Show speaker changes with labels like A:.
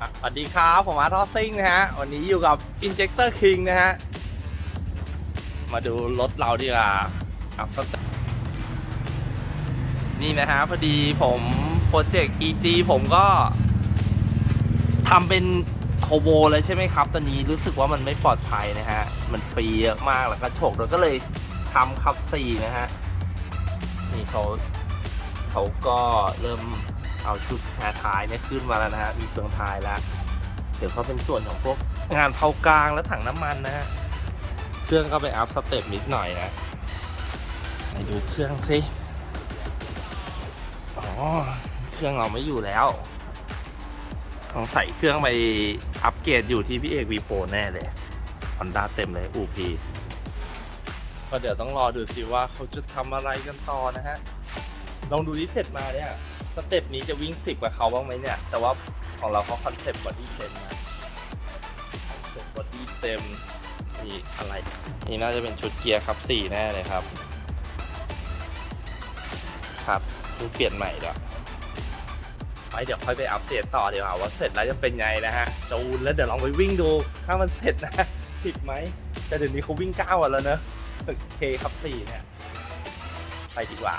A: สวัสดีครับผมอาร์ทอซิงนะฮะ วันนี้อยู่กับ Injector King นะฮะ มาดูรถเราดีกว่าอัพสเตนี่นะฮะ พอดีผมโปรเจกต์ EG ผมก็ทำเป็นโทโบเลยใช่ไหมครับ ตอนนี้รู้สึกว่ามันไม่ปลอดภัยนะฮะ มันฟรีเยอะมากแล้วก็โฉกเราก็เลยทำขับสี่นะฮะ นี่เขาเขาก็เริ่ม เอาชุดแฮท้ายเนี่ยขึ้นมาแล้วนะฮะมีเฟืองท้ายแล้วเดี๋ยวเขาเป็นส่วนของพวกงานเผากลางและถังน้ำมันนะฮะเครื่องก็ไปอัพสเต็ปนิดหน่อยนะไปดูเครื่องสิอ๋อเครื่องเราไม่อยู่แล้วต้องใส่เครื่องไปอัปเกรดอยู่ที่พี่เอกวีโ o แน่เลยฮอนด้าเต็มเลยอูพีก็เดี๋ยวต้องรอดูสิว่าเขาจะทำอะไรกันต่อนะฮะลองดูที่เสร็จมาเนี่ย สเต็ปนี้จะวิ่งสิบกับเขาบ้างไหมเนี่ย แต่ว่าของเราเขาคอนเซ็ปต์บอดี้เต็มนะคอนเซ็ปต์บอดี้เต็มนี่อะไร นี่น่าจะเป็นชุดเกียร์ครับสี่แน่เลยครับ ครับดูเปลี่ยนใหม่ด้วยไปเดี๋ยวค่อยไปอัปเดตต่อเดี๋ยวาว่าเสร็จแล้วจะเป็นไงนะฮะจูนแล้วเดี๋ยวลองไปวิ่งดู ถ้ามันเสร็จนะสิบไหมแต่เดี๋ยวนี้เขาวิ่งเก้าแล้วเนอะเคครับสี่เนี่ย ไปดีกว่า